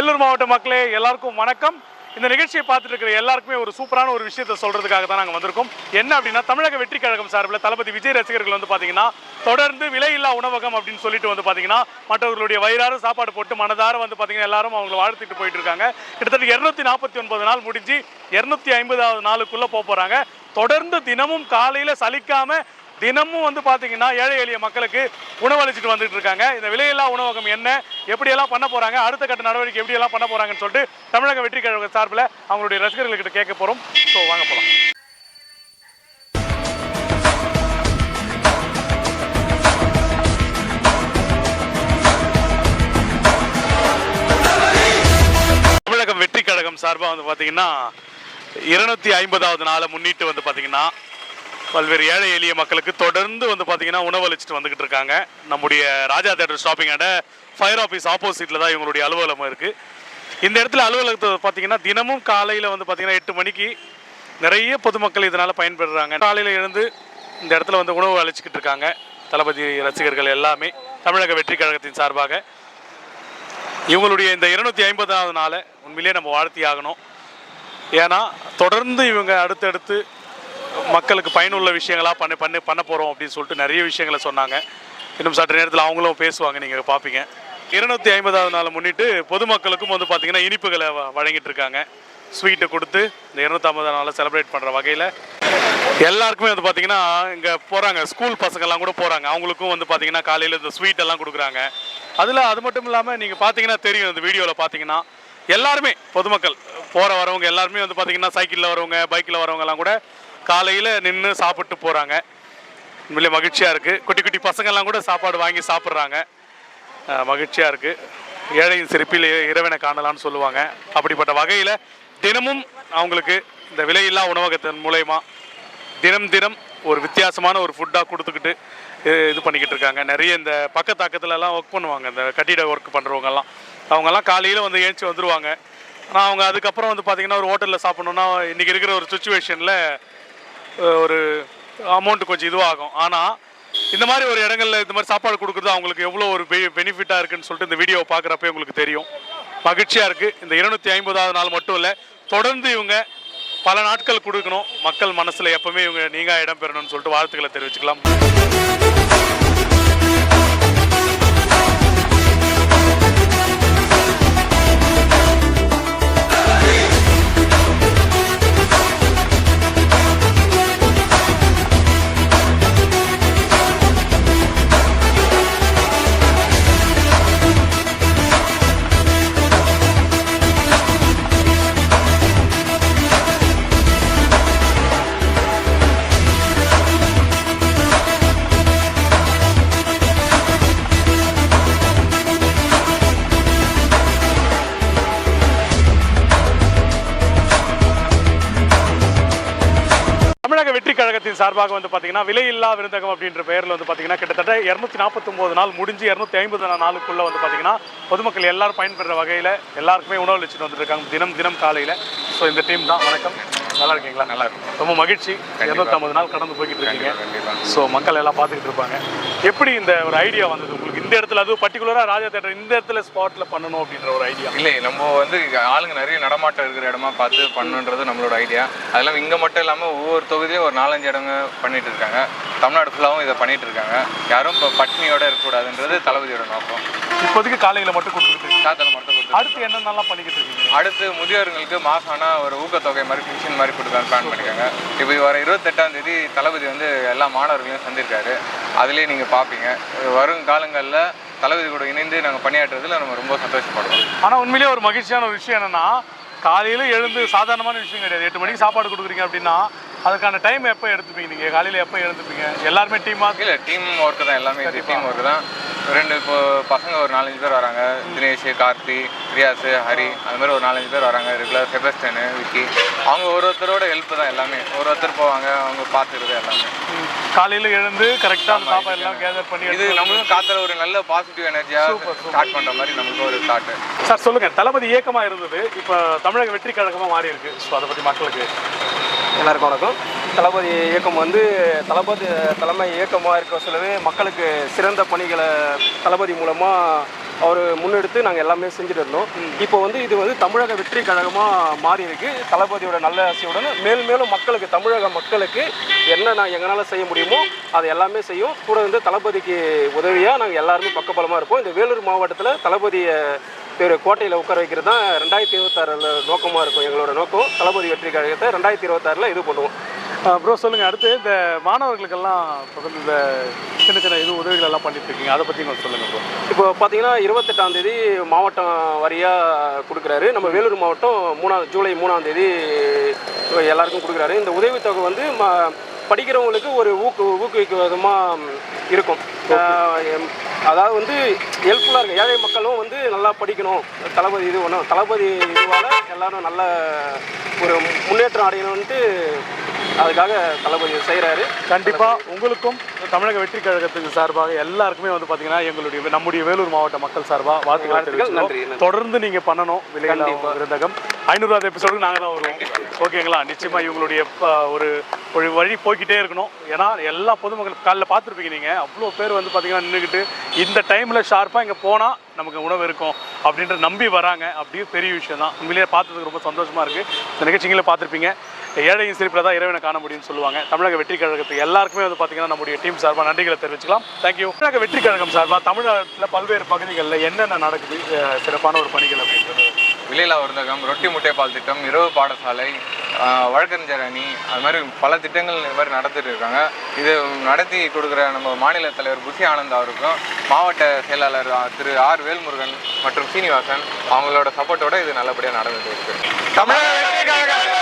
வெள்ளூர் மாவட்ட மக்களே எல்லாருக்கும் வணக்கம். இந்த நிகழ்ச்சியை பார்த்துட்டு இருக்கிற எல்லாருக்குமே ஒரு சூப்பரான ஒரு விஷயத்தை சொல்றதுக்காக தான் நாங்கள் வந்திருக்கோம். என்ன அப்படின்னா தமிழக வெற்றி கழகம் சார்பில் தளபதி விஜய் ரசிகர்கள் வந்து பார்த்தீங்கன்னா தொடர்ந்து விலையில்லா உணவகம் அப்படின்னு சொல்லிட்டு வந்து பார்த்தீங்கன்னா மற்றவர்களுடைய வயிறாறு சாப்பாடு போட்டு மனதார வந்து பார்த்தீங்கன்னா எல்லாரும் அவங்களை வாழ்த்துட்டு போயிட்டு இருக்காங்க. கிட்டத்தட்ட இருநூத்தி நாற்பத்தி ஒன்பது நாள் முடிஞ்சு இருநூத்தி ஐம்பதாவது நாளுக்குள்ள போக போறாங்க. தொடர்ந்து தினமும் காலையில சலிக்காம தினமும் வந்து பார்த்தீங்கன்னா ஏழை எளிய மக்களுக்கு உணவளிச்சுட்டு வந்துட்டு இருக்காங்க. இந்த விலையில்லா உணவகம் என்ன? எப்படியெல்லாம் பண்ண போகிறாங்க அடுத்த கட்ட நடவடிக்கை எப்படியெல்லாம் பண்ண போகிறாங்கன்னு சொல்லிட்டு தமிழக வெற்றி கழக சார்பில் அவங்களுடைய ரசிகர்கள்கிட்ட கேட்க போகிறோம் ஸோ வாங்க போகலாம் தமிழகம் வெற்றி கழகம் சார்பாக வந்து பார்த்தீங்கன்னா இருநூத்தி ஐம்பதாவது நாளை முன்னிட்டு வந்து பார்த்தீங்கன்னா பல்வேறு ஏழை எளிய மக்களுக்கு தொடர்ந்து வந்து பார்த்தீங்கன்னா உணவளிச்சுட்டு வந்துகிட்டு இருக்காங்க. நம்முடைய Raja theatre shopping and fire office ஆப்போசிட்டில் தான் இவங்களுடைய அலுவலகம் இருக்குது இந்த இடத்துல அலுவலகத்தை பார்த்தீங்கன்னா தினமும் காலையில் வந்து பார்த்தீங்கன்னா எட்டு மணிக்கு நிறைய பொதுமக்கள் இதனால் பயன்பெறுறாங்க. காலையில் எழுந்து இந்த இடத்துல வந்து உணவு அளிச்சுக்கிட்டு இருக்காங்க. தளபதி ரசிகர்கள் எல்லாமே. தமிழக வெற்றி கழகத்தின் சார்பாக. இவங்களுடைய இந்த இருநூத்தி ஐம்பதாவது நாளை உண்மையிலேயே நம்ம வாழ்த்தி ஆகணும் ஏன்னா தொடர்ந்து இவங்க அடுத்தடுத்து மக்களுக்கு பயனுள்ள விஷயங்களா பண்ண பண்ண பண்ண போகிறோம் அப்படின்னு சொல்லிட்டு நிறைய விஷயங்களை சொன்னாங்க. இன்னும் சற்று நேரத்தில் அவங்களும் பேசுவாங்க நீங்கள் பார்ப்பீங்க இருநூத்தி ஐம்பதாவது நாள் முன்னிட்டு பொதுமக்களுக்கும் வந்து பார்த்தீங்கன்னா இனிப்புகளை வ- வழங்கிட்டு இருக்காங்க. ஸ்வீட்டை கொடுத்து இந்த இருநூத்தம்பது நாளை செலிப்ரேட் பண்ணுற வகையில் எல்லாருக்குமே வந்து பார்த்தீங்கன்னா இங்கே போகிறாங்க ஸ்கூல் பசங்கள்லாம் கூட போகிறாங்க அவங்களுக்கும் வந்து பார்த்தீங்கன்னா காலையில் இந்த ஸ்வீட் எல்லாம் கொடுக்குறாங்க. அதில் அது மட்டும் இல்லாமல் நீங்கள் பார்த்தீங்கன்னா தெரியும் இந்த வீடியோவில் பார்த்தீங்கன்னா எல்லாருமே பொதுமக்கள் போகிற வரவங்க எல்லாருமே வந்து பார்த்தீங்கன்னா சைக்கிளில் வரவங்க பைக்கில் வரவங்கலாம் கூட காலையில் நின்று சாப்பிட்டு போகிறாங்க உண்மையிலே மகிழ்ச்சியாக இருக்குது குட்டி குட்டி பசங்கள்லாம் கூட சாப்பாடு வாங்கி சாப்பிட்றாங்க. மகிழ்ச்சியாக இருக்குது ஏழையின் சிரிப்பில் இறைவனை காணலாம்னு சொல்லுவாங்க. அப்படிப்பட்ட வகையில் தினமும் அவங்களுக்கு இந்த விலையில்லா உணவகத்தின் மூலயமா தினம் தினம் ஒரு வித்தியாசமான ஒரு ஃபுட்டாக கொடுத்துக்கிட்டு இது பண்ணிக்கிட்டு இருக்காங்க. நிறைய இந்த பக்கத்தாக்கத்துலலாம் ஒர்க் பண்ணுவாங்க. இந்த கட்டிட ஒர்க் பண்ணுறவங்கெல்லாம் அவங்கெல்லாம் காலையில் வந்து ஏஞ்சி வந்துடுவாங்க ஆனால் அவங்க அதுக்கப்புறம் வந்து பார்த்திங்கன்னா ஒரு ஹோட்டலில் சாப்பிட்ணுன்னா இன்றைக்கி இருக்கிற ஒரு சுச்சுவேஷனில் ஒரு அமௌண்ட் கொஞ்சம் இதுவாகும். ஆனால் இந்த மாதிரி ஒரு இடங்களில் இந்த மாதிரி சாப்பாடு கொடுக்குறது அவங்களுக்கு எவ்வளோ ஒரு பெனிஃபிட்டாக இருக்குன்னு சொல்லிட்டு இந்த வீடியோவை பார்க்குறப்ப உங்களுக்கு தெரியும். மகிழ்ச்சியாக இருக்குது இந்த இருநூற்றி ஐம்பதாவது நாள் மட்டும் இல்லை தொடர்ந்து இவங்க பல நாட்கள் கொடுக்கணும். மக்கள் மனசில் எப்பவுமே இவங்க நீங்கள் இடம் பெறணும்னு சொல்லிட்டு வாழ்த்துக்களை தெரிவிச்சுக்கலாம். கழகத்தின் சார்பாக வந்து பார்த்தீங்கன்னா விலையில்லா விருந்தகம் அப்படின்ற பெயரில் வந்து பார்த்தீங்கன்னா கிட்டத்தட்ட இரநூத்தி நாற்பத்தொம்போது நாள் முடிஞ்சு இரநூத்தி ஐம்பது நாளுக்குள்ள வந்து பார்த்தீங்கன்னா பொதுமக்கள் எல்லாரும் பயன்பெற வகையில் எல்லாருக்குமே உணவு அளிச்சுட்டு வந்துருக்காங்க தினம் தினம் காலையில். ஸோ இந்த டீம் தான். வணக்கம். நல்லா இருக்கீங்களா நல்லா இருக்கும் ரொம்ப மகிழ்ச்சி. இரநூத்தம்பது நாள் கடந்து போய்கிட்டு இருக்கீங்க ஸோ மக்கள் எல்லாம் பார்த்துக்கிட்டு இருப்பாங்க. எப்படி இந்த ஒரு ஐடியா வந்தது உங்களுக்கு? இந்த இடத்துல அதுவும் பர்டிகுலராக ராஜா தேட்டர் இந்த இடத்துல ஸ்பாட்டில் பண்ணணும் அப்படின்ற ஒரு ஐடியா இல்லை நம்ம வந்து ஆளுங்க நிறைய நடமாட்டம் இருக்கிற இடமா பார்த்து பண்ணணுன்றது நம்மளோட ஐடியா அது இல்லாமல் இங்கே மட்டும் இல்லாமல் ஒவ்வொரு தொகுதியும் ஒரு நாலஞ்சு இடங்க பண்ணிட்டு இருக்காங்க. தமிழ்நாடு ஃபுல்லாகவும் இதை பண்ணிட்டு இருக்காங்க. யாரும் இப்போ பட்னியோட இருக்கக்கூடாதுன்றது தளபதியோட நோக்கம். இப்போதைக்கு காலையில் மட்டும் கொடுத்துட்டு இருக்கீங்க. சாத்தலை மட்டும் அடுத்து என்னென்னலாம் பண்ணிக்கிட்டு இருக்கீங்க? அடுத்து முதியோர்களுக்கு மாசம் ஆனால் ஒரு ஊக்கத்தொகை மாதிரி பென்ஷன் மாதிரி கொடுக்கலான்னு பிளான் பண்ணியிருக்காங்க இப்போ வர இருபத்தெட்டாம் தேதி தளபதி வந்து எல்லா மாணவர்களையும் சந்திருக்காரு. அதுலேயே நீங்கள் பார்ப்பீங்க வரும் காலங்களில் தளபதி கூட இணைந்து நாங்கள் பணியாற்றுறதுல நம்ம ரொம்ப சந்தோஷப்படுவோம் ஆனால் உண்மையிலேயே ஒரு மகிழ்ச்சியான ஒரு விஷயம் என்னன்னா காலையில எழுந்து சாதாரணமான விஷயம் கிடையாது. எட்டு மணிக்கு சாப்பாடு கொடுக்குறீங்க அப்படின்னா அதுக்கான டைம் எப்போ எடுத்துப்பீங்க நீங்கள் காலையில் எப்போ எழுந்துப்பீங்க? எல்லாருமே டீமாக இல்லை டீம் ஒர்க்கு தான். எல்லாமே டீம் ஒர்க்கு தான். ரெண்டு இப்போ பசங்க ஒரு நாலஞ்சு பேர் வராங்க. தினேஷ் கார்த்தி ரியாஸ் ஹரி. அது மாதிரி ஒரு நாலஞ்சு பேர் வராங்க. ரெகுலர் செபஸ்டனு விக்கி அவங்க ஒரு ஒருத்தரோட ஹெல்ப் தான் எல்லாமே. ஒரு ஒருத்தர் போவாங்க அவங்க பார்த்துக்கிறது எல்லாமே. காலையில் எழுந்து கரெக்டாக சாப்பாடு எல்லாம் கேதர் பண்ணி இது நம்மளும் காத்துல ஒரு நல்ல பாசிட்டிவ் எனர்ஜியாக ஸ்டார்ட் பண்ணுற மாதிரி நம்மளுக்கு ஒரு தாட்டு சார் சொல்லுங்க. தளபதி இயக்கமாக இருந்தது. இப்போ தமிழக வெற்றி கழகமாக மாறி இருக்கு ஸோ அதை பற்றி மக்களுக்கு எல்லாருக்கும் வணக்கம். தளபதி இயக்கம் வந்து தளபதி தலைமை இயக்கமாக இருக்க சொல்லவே மக்களுக்கு சிறந்த பணிகளை தளபதி மூலமாக அவர் முன்னெடுத்து நாங்கள் எல்லாமே செஞ்சுட்டு இருந்தோம். இப்போ வந்து இது வந்து தமிழக வெற்றி கழகமாக மாறி இருக்கு. தளபதியோட நல்ல ஆசையுடன் மேலும் மேலும் மக்களுக்கு தமிழக மக்களுக்கு என்ன நான் எங்களால் செய்ய முடியுமோ அதை எல்லாமே செய்யும். கூட வந்து தளபதிக்கு உதவியாக நாங்கள் எல்லாருமே பக்கபலமாக இருப்போம். இந்த வேலூர் மாவட்டத்தில் தளபதியை பேர் கோட்டையில் உட்கார வைக்கிறது தான் ரெண்டாயிரத்தி இருபத்தாறில் நோக்கமாக இருக்கும் எங்களோட நோக்கம். தளபதி வெற்றி கழகத்தை ரெண்டாயிரத்தி இருபத்தாறில் இது பண்ணுவோம். ப்ரோ சொல்லுங்கள் அடுத்து இந்த மாணவர்களுக்கெல்லாம் பக்கத்து இந்த சின்ன சின்ன இது உதவிகள் எல்லாம் பண்ணிட்டு இருக்கீங்க. அதை பற்றி கொஞ்சம் சொல்லுங்கள் ப்ரோ இப்போ பார்த்தீங்கன்னா இருபத்தெட்டாம் தேதி மாவட்டம் வாரியாக கொடுக்குறாரு. நம்ம வேலூர் மாவட்டம் மூணாம் ஜூலை மூணாம் தேதி எல்லாருக்கும் கொடுக்குறாரு. இந்த உதவித்தொகை வந்து ம படிக்கிறவங்களுக்கு ஒரு ஊக்கு ஊக்குவிக்கும் விதமாக இருக்கும் அதாவது வந்து ஹெல்ப்ஃபுல்லாக இருக்கும் ஏழை மக்களும் வந்து நல்லா படிக்கணும். தளபதி இது ஒன்றும் தளபதி இதுவால் எல்லாரும் நல்ல ஒரு முன்னேற்றம் அடையணும்ன்ட்டு அதுக்காக தளபதி செய்கிறாரு கண்டிப்பாக உங்களுக்கும் தமிழக வெற்றி கழகத்துக்கு சார்பாக எல்லாருக்குமே வந்து பார்த்தீங்கன்னா எங்களுடைய நம்முடைய வேலூர் மாவட்ட மக்கள் சார்பாக வாழ்த்துக்கள். நன்றி. தொடர்ந்து நீங்கள் பண்ணணும் கண்டிப்பா. விருந்தகம். ஐநூறுவாத எபிசோடுக்கு நாங்கள் தான் வருவோம். ஓகேங்களா நிச்சயமாக இவங்களுடைய ஒரு ஒரு வழி போய்க்கிட்டே இருக்கணும். ஏன்னா எல்லா பொதுமக்கள் காலைல பார்த்துருப்பீங்க நீங்கள் அவ்வளோ பேர் வந்து பார்த்தீங்கன்னா நின்றுக்கிட்டு இந்த டைமில் ஷார்ப்பாக இங்கே போனால் நமக்கு உணவு இருக்கும் அப்படின்ற நம்பி வராங்க. அப்படியே பெரிய விஷயம் தான் உண்மையிலேயே பார்த்ததுக்கு ரொம்ப சந்தோஷமாக இருக்குது இந்த நிகழ்ச்சிகளை பார்த்துருப்பீங்க. ஏழையின் சிரிப்பில் தான் இறைவனை காண முடியும்னு சொல்லுவாங்க. தமிழக வெற்றி கழகத்துக்கு எல்லாருக்குமே வந்து பார்த்தீங்கன்னா நம்முடைய டீம் சார்பாக நன்றிகளை தெரிவிச்சுக்கலாம். தேங்க்யூ தமிழக வெற்றி கழகம் சார்பாக தமிழகத்தில் பல்வேறு பகுதிகளில் என்னென்ன நடக்குது? சிறப்பான ஒரு பணிகள் அப்படின்றது. விலையில்லா விருந்தகம் ரொட்டி முட்டை பால் திட்டம் இரவு பாடசாலை வழக்கறிஞர் அணி அது மாதிரி பல திட்டங்கள் இது மாதிரி நடத்திட்டு இருக்காங்க. இது நடத்தி கொடுக்குற நம்ம மாநில தலைவர் புசி ஆனந்த் அவருக்கும் மாவட்ட செயலாளர் திரு ஆர் வேல்முருகன் மற்றும் சீனிவாசன் அவங்களோட சப்போர்ட்டோட இது நல்லபடியாக நடந்துட்டு இருக்கு. தமிழக